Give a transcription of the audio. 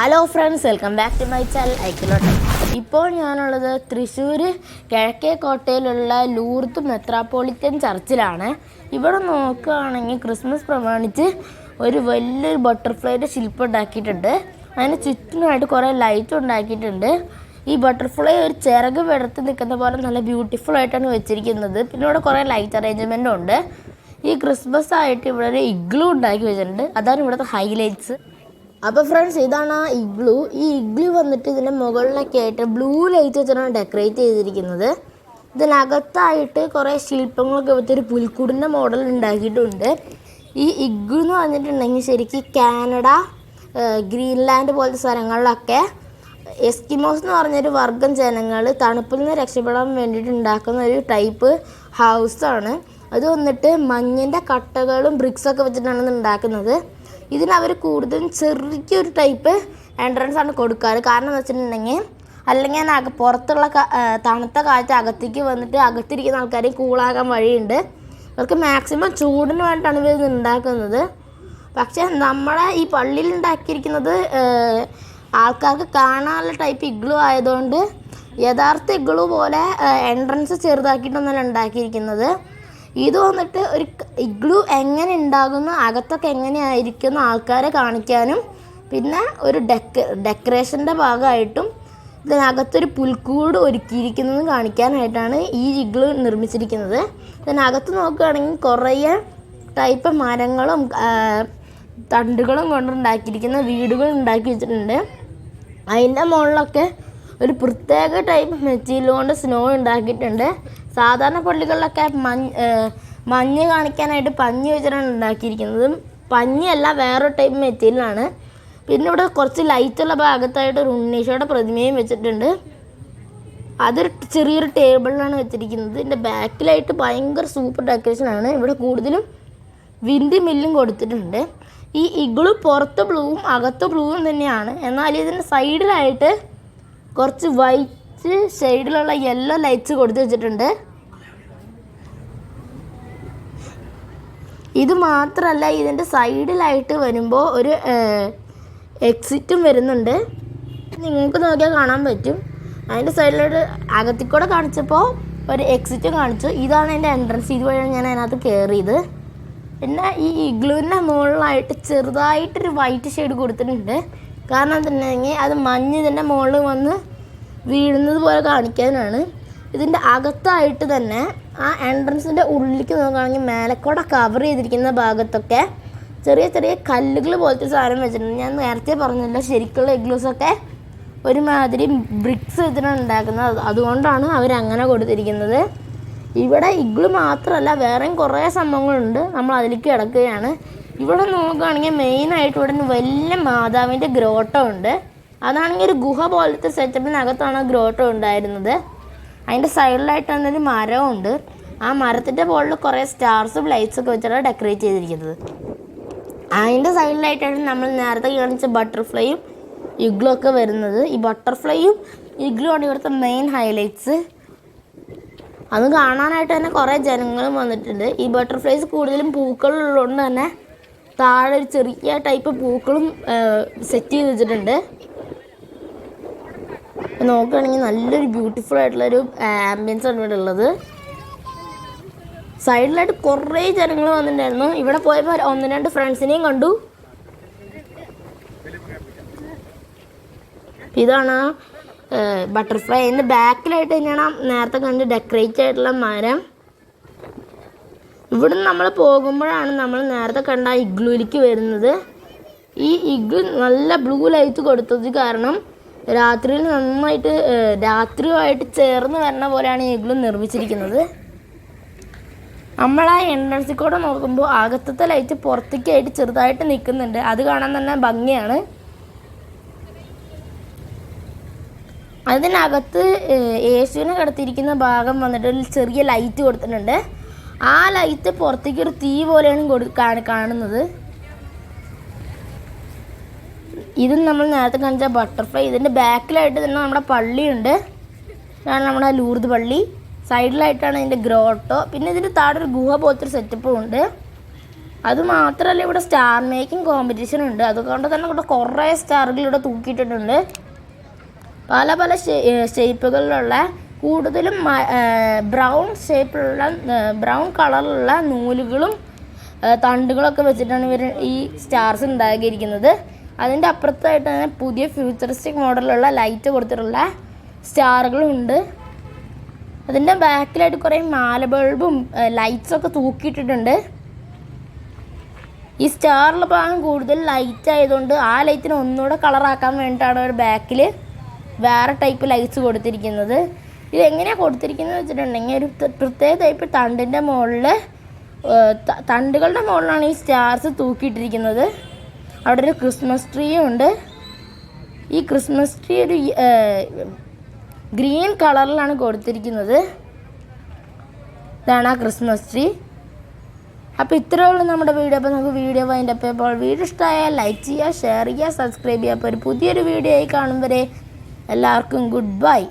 Hello friends welcome back to my channel ഐക്കിലോട്ട് ഇപ്പോൾ ഞാനുള്ളത് തൃശ്ശൂർ കിഴക്കേ കോട്ടയിലുള്ള ലൂർത്ത് മെത്രാപ്പോളിറ്റൻ ചർച്ചിലാണ്. ഇവിടെ നോക്കുകയാണെങ്കിൽ ക്രിസ്മസ് പ്രമാണിച്ച് ഒരു വലിയൊരു ബട്ടർഫ്ലൈയുടെ ശില്പം ഉണ്ടാക്കിയിട്ടുണ്ട്. അതിന് ചുറ്റിനായിട്ട് കുറേ ലൈറ്റ് ഉണ്ടാക്കിയിട്ടുണ്ട്. ഈ ബട്ടർഫ്ലൈ ഒരു ചിറക് വിടർത്തി നിൽക്കുന്ന പോലെ നല്ല ബ്യൂട്ടിഫുൾ ആയിട്ടാണ് വെച്ചിരിക്കുന്നത്. പിന്നെ ഇവിടെ കുറേ ലൈറ്റ് അറേഞ്ച്മെന്റും ഉണ്ട്. ഈ ക്രിസ്മസ് ആയിട്ട് ഇവിടെ ഒരു ഇഗ്ലു ഉണ്ടാക്കി വെച്ചിട്ടുണ്ട്. അതാണ് ഇവിടുത്തെ ഹൈലൈറ്റ്സ് അപ്പോൾ ഫ്രണ്ട്സ് ഇതാണ് ആ ഇഗ്ലു ഈ ഇഗ്ലു വന്നിട്ട് ഇതിന്റെ മുകളിലൊക്കെ ആയിട്ട് ബ്ലൂ ലൈറ്റ് വെച്ചിട്ടാണ് ഡെക്കറേറ്റ് ചെയ്തിരിക്കുന്നത്. ഇതിനകത്തായിട്ട് കുറേ ശില്പങ്ങളൊക്കെ വെച്ചൊരു പുൽക്കൂടിന്റെ മോഡൽ ഉണ്ടാക്കിയിട്ടുണ്ട്. ഈ ഇഗ്ലു എന്ന് പറഞ്ഞിട്ടുണ്ടെങ്കിൽ ശരിക്കും കാനഡ ഗ്രീൻലാൻഡ് പോലത്തെ സ്ഥലങ്ങളിലൊക്കെ എസ്കിമോസ് എന്ന് പറഞ്ഞൊരു വർഗം ജനങ്ങൾ തണുപ്പിൽ നിന്ന് രക്ഷപ്പെടാൻ വേണ്ടിയിട്ട് ഉണ്ടാക്കുന്ന ഒരു ടൈപ്പ് ഹൗസാണ് അത് വന്നിട്ട് മഞ്ഞിന്റെ കട്ടകളും ബ്രിക്സൊക്കെ വെച്ചിട്ടാണ് ഉണ്ടാക്കുന്നത്. ഇതിന് അവർ കൂടുതലും ചെറിയൊരു ടൈപ്പ് എൻട്രൻസ് ആണ് കൊടുക്കാറ്. കാരണം എന്ന് വെച്ചിട്ടുണ്ടെങ്കിൽ അല്ലെങ്കിൽ പുറത്തുള്ള തണുത്ത കാറ്റ് അകത്തേക്ക് വന്നിട്ട് അകത്തിരിക്കുന്ന ആൾക്കാരെയും കൂളാകാൻ വഴിയുണ്ട്. ഇവർക്ക് മാക്സിമം ചൂടിന് വേണ്ടിയിട്ടാണ് ഇവർ ഉണ്ടാക്കുന്നത് പക്ഷേ നമ്മളെ ഈ പള്ളിയിൽ ഉണ്ടാക്കിയിരിക്കുന്നത് ആൾക്കാർക്ക് കാണാനുള്ള ടൈപ്പ് ഇഗ്ലു ആയതുകൊണ്ട് യഥാർത്ഥ ഇഗ്ലു പോലെ എൻട്രൻസ് ചെറുതാക്കിയിട്ടൊന്നല്ല ഉണ്ടാക്കിയിരിക്കുന്നത് ഇത് വന്നിട്ട് ഒരു ഇഗ്ലു എങ്ങനെ ഉണ്ടാകുന്നു അകത്തൊക്കെ എങ്ങനെയായിരിക്കുന്നു ആൾക്കാരെ കാണിക്കാനും പിന്നെ ഒരു ഡെക്ക ഡെക്കറേഷന്റെ ഭാഗമായിട്ടും ഇതിനകത്തൊരു പുൽക്കൂട് ഒരുക്കിയിരിക്കുന്നത് കാണിക്കാനായിട്ടാണ് ഈ ഇഗ്ലു നിർമ്മിച്ചിരിക്കുന്നത്. ഇതിനകത്ത് നോക്കുകയാണെങ്കിൽ കുറേ ടൈപ്പ് മരങ്ങളും തണ്ടുകളും കൊണ്ടുണ്ടാക്കിയിരിക്കുന്ന വീടുകൾ ഉണ്ടാക്കി വെച്ചിട്ടുണ്ട്. അതിന്റെ മുകളിലൊക്കെ ഒരു പ്രത്യേക ടൈപ്പ് മെറ്റീരിയൽ കൊണ്ട് സ്നോ ഉണ്ടാക്കിയിട്ടുണ്ട്. സാധാരണ പള്ളികളിലൊക്കെ മഞ്ഞ് മഞ്ഞ് കാണിക്കാനായിട്ട് പഞ്ഞി വെച്ചിട്ടാണ് ഉണ്ടാക്കിയിരിക്കുന്നത്. പഞ്ഞിയല്ല വേറൊരു ടൈപ്പ് മെറ്റീരിയലാണ് പിന്നെ ഇവിടെ കുറച്ച് ലൈറ്റുള്ള ഭാഗത്തായിട്ട് ഒരു ഉണ്ണീഷയുടെ പ്രതിമയും വെച്ചിട്ടുണ്ട്. അതൊരു ചെറിയൊരു ടേബിളിലാണ് വെച്ചിരിക്കുന്നത്. ഇതിന്റെ ബാക്കിലായിട്ട് ഭയങ്കര സൂപ്പർ ഡെക്കറേഷനാണ് ഇവിടെ കൂടുതലും വിൻഡ് മില്ലും കൊടുത്തിട്ടുണ്ട്. ഈ ഇഗ്ലു പുറത്ത് ബ്ലൂവും അകത്ത് ബ്ലൂവും തന്നെയാണ്. എന്നാൽ ഇതിന്റെ സൈഡിലായിട്ട് കുറച്ച് വൈറ്റ് ഷെയ്ഡിലുള്ള യെല്ലോ ലൈറ്റ്സ് കൊടുത്തു വെച്ചിട്ടുണ്ട്. ഇത് മാത്രമല്ല ഇതിന്റെ സൈഡിലായിട്ട് വരുമ്പോൾ ഒരു എക്സിറ്റും വരുന്നുണ്ട്. നിങ്ങൾക്ക് നോക്കിയാൽ കാണാൻ പറ്റും. അതിന്റെ സൈഡിലോട്ട് അകത്തിക്കൂടെ കാണിച്ചപ്പോൾ ഒരു എക്സിറ്റും കാണിച്ചു. ഇതാണ് എന്റെ എൻട്രൻസ് ഇതുവഴിയാണ് ഞാൻ അതിനകത്ത് കയറിയത് പിന്നെ ഈ ഇഗ്ലുവിന്റെ മുകളിലായിട്ട് ചെറുതായിട്ടൊരു വൈറ്റ് ഷെയ്ഡ് കൊടുത്തിട്ടുണ്ട്. കാരണം തന്നെ അത് മഞ്ഞ് ഇതിന്റെ മുകളിൽ വന്ന് വീഴുന്നത് പോലെ കാണിക്കാനാണ്. ഇതിന്റെ അകത്തായിട്ട് തന്നെ ആ എൻട്രൻസിന്റെ ഉള്ളിലേക്ക് നോക്കുകയാണെങ്കിൽ മേലക്കോടെ കവർ ചെയ്തിരിക്കുന്ന ഭാഗത്തൊക്കെ ചെറിയ ചെറിയ കല്ലുകൾ പോലത്തെ സാധനം വെച്ചിട്ടുണ്ട്. ഞാൻ നേരത്തെ പറഞ്ഞല്ലോ ശരിക്കുള്ള എഗ്ലൂസൊക്കെ ഒരുമാതിരി ബ്രിക്സ് വെച്ചിട്ടാണ് ഉണ്ടാക്കുന്നത്. അത് അതുകൊണ്ടാണ് അവരങ്ങനെ കൊടുത്തിരിക്കുന്നത്. ഇവിടെ ഇഗ്ലു മാത്രമല്ല വേറെയും കുറേ സംഭവങ്ങളുണ്ട്. നമ്മൾ അതിലേക്ക് കിടക്കുകയാണ്. ഇവിടെ നോക്കുകയാണെങ്കിൽ മെയിനായിട്ട് ഇവിടെ വലിയ മാതാവിന്റെ ഗ്രോട്ടോ ഉണ്ട്. അതാണെങ്കിൽ ഒരു ഗുഹ പോലത്തെ സെറ്റപ്പിനകത്താണ് ഗ്രോട്ടോ ഉണ്ടായിരുന്നത്. അതിന്റെ സൈഡിലായിട്ട് തന്നെ ഒരു മരമുണ്ട് ആ മരത്തിന്റെ മുകളിൽ കുറേ സ്റ്റാർസും ലൈറ്റ്സും ഒക്കെ വെച്ചാണ് ഡെക്കറേറ്റ് ചെയ്തിരിക്കുന്നത്. അതിന്റെ സൈഡിലായിട്ടാണ് നമ്മൾ നേരത്തെ കാണിച്ച ബട്ടർഫ്ലൈയും ഇഗ്ലും ഒക്കെ വരുന്നത്. ഈ ബട്ടർഫ്ലൈയും ഇഗ്ലു ആണ് ഇവിടുത്തെ മെയിൻ ഹൈലൈറ്റ്സ് അത് കാണാനായിട്ട് തന്നെ കുറേ ജനങ്ങളും വന്നിട്ടുണ്ട്. ഈ ബട്ടർഫ്ലൈസ് കൂടുതലും പൂക്കളുള്ളതുകൊണ്ട് തന്നെ താഴെ ഒരു ചെറിയ ടൈപ്പ് പൂക്കളും സെറ്റ് ചെയ്ത് വെച്ചിട്ടുണ്ട്. നോക്കുകയാണെങ്കിൽ നല്ലൊരു ബ്യൂട്ടിഫുൾ ആയിട്ടുള്ളൊരു ആംബിയൻസ് ആണ് ഇവിടെ ഉള്ളത്. സൈഡിലായിട്ട് കുറേ ജനങ്ങൾ വന്നിട്ടുണ്ടായിരുന്നു. ഇവിടെ പോയപ്പോൾ ഒന്ന് രണ്ട് ഫ്രണ്ട്സിനെയും കണ്ടു. ഇതാണ് ബട്ടർഫ്ലൈ അതിന്റെ ബാക്കിലായിട്ട് തന്നെയാണ് നേരത്തെ കണ്ട് ഡെക്കറേറ്റ് ആയിട്ടുള്ള മരം. ഇവിടുന്ന് നമ്മൾ പോകുമ്പോഴാണ് നമ്മൾ നേരത്തെ കണ്ട ഇഗ്ലൂലിക്ക് വരുന്നത്. ഈ ഇഗ്ലു നല്ല ബ്ലൂ ലൈറ്റ് കൊടുത്തത് കാരണം രാത്രിയിൽ നന്നായിട്ട് രാത്രിയുമായിട്ട് ചേർന്ന് വരണ പോലെയാണ് ഈ ഇഗ്ലു നിർമ്മിച്ചിരിക്കുന്നത്. നമ്മൾ ആ എൻട്രൻസിൽ കൂടെ നോക്കുമ്പോൾ അകത്തത്തെ ലൈറ്റ് പുറത്തേക്കായിട്ട് ചെറുതായിട്ട് നിൽക്കുന്നുണ്ട്. അത് കാണാൻ തന്നെ ഭംഗിയാണ്. അതിനകത്ത് യേശുവിനെ കിടത്തിയിരിക്കുന്ന ഭാഗം വന്നിട്ട് ഒരു ചെറിയ ലൈറ്റ് കൊടുത്തിട്ടുണ്ട്. ആ ലൈറ്റ് പുറത്തേക്ക് ഒരു തീ പോലെയാണ് കൊടു കാണുന്നത്. ഇത് നമ്മൾ നേരത്തെ കാണിച്ച ബട്ടർഫ്ലൈ ഇതിന്റെ ബാക്കിലായിട്ട് തന്നെ നമ്മുടെ പള്ളിയുണ്ട്. ഇതാണ് നമ്മുടെ ലൂർദ് പള്ളി. സൈഡിലായിട്ടാണ് ഇതിന്റെ ഗ്രോട്ടോ പിന്നെ ഇതിന്റെ താഴെ ഒരു ഗുഹ പോലത്തെ സെറ്റപ്പും ഉണ്ട്. അത് മാത്രമല്ല ഇവിടെ സ്റ്റാർ മേക്കിംഗ് കോമ്പറ്റീഷൻ ഉണ്ട്. അതുകൊണ്ട് തന്നെ ഇവിടെ കുറേ സ്റ്റാറുകൾ ഇവിടെ തൂക്കിയിട്ടിട്ടുണ്ട്. പല പല ഷേപ്പുകളിലുള്ള കൂടുതലും ബ്രൗൺ ഷേപ്പിലുള്ള ബ്രൗൺ കളറിലുള്ള നൂലുകളും തണ്ടുകളൊക്കെ വെച്ചിട്ടാണ് ഇവർ ഈ സ്റ്റാർസ് ഉണ്ടാക്കിയിരിക്കുന്നത്. അതിന്റെ അപ്പുറത്തായിട്ട് തന്നെ പുതിയ ഫ്യൂച്ചറിസ്റ്റിക് മോഡലുള്ള ലൈറ്റ് കൊടുത്തിട്ടുള്ള സ്റ്റാറുകളും ഉണ്ട്. അതിന്റെ ബാക്കിലായിട്ട് കുറേ മാല ബൾബും ലൈറ്റ്സ് ഒക്കെ തൂക്കിയിട്ടിട്ടുണ്ട്. ഈ സ്റ്റാറിലെ ഭാഗം കൂടുതൽ ലൈറ്റ് ആയതുകൊണ്ട് ആ ലൈറ്റിനെ ഒന്നുകൂടെ കളറാക്കാൻ വേണ്ടിയിട്ടാണ് ഒരു ബാക്കിൽ വേറെ ടൈപ്പ് ലൈറ്റ്സ് കൊടുത്തിരിക്കുന്നത്. ഇത് എങ്ങനെയാണ് കൊടുത്തിരിക്കുന്നത് വെച്ചിട്ടുണ്ടെങ്കിൽ ഒരു പ്രത്യേക ടൈപ്പ് തണ്ടിന്റെ മുകളിൽ തണ്ടുകളുടെ മുകളിലാണ് ഈ സ്റ്റാർസ് തൂക്കിയിട്ടിരിക്കുന്നത്. അവിടെ ഒരു ക്രിസ്മസ് ട്രീയും ഉണ്ട്. ഈ ക്രിസ്മസ് ട്രീ ഒരു ഗ്രീൻ കളറിലാണ് കൊടുത്തിരിക്കുന്നത്. ഇതാണ് ആ ക്രിസ്മസ് ട്രീ അപ്പോൾ ഇത്രയേ ഉള്ളൂ നമ്മുടെ വീഡിയോ. അപ്പോൾ നമുക്ക് വീഡിയോ വൈൻഡ് അപ്പ് ചെയ്യുമ്പോൾ വീഡിയോ ഇഷ്ടമായാൽ ലൈക്ക് ചെയ്യുക ഷെയർ ചെയ്യുക സബ്സ്ക്രൈബ് ചെയ്യുക. അപ്പോൾ ഒരു പുതിയൊരു വീഡിയോ ആയി കാണും വരെ എല്ലാവർക്കും ഗുഡ് ബൈ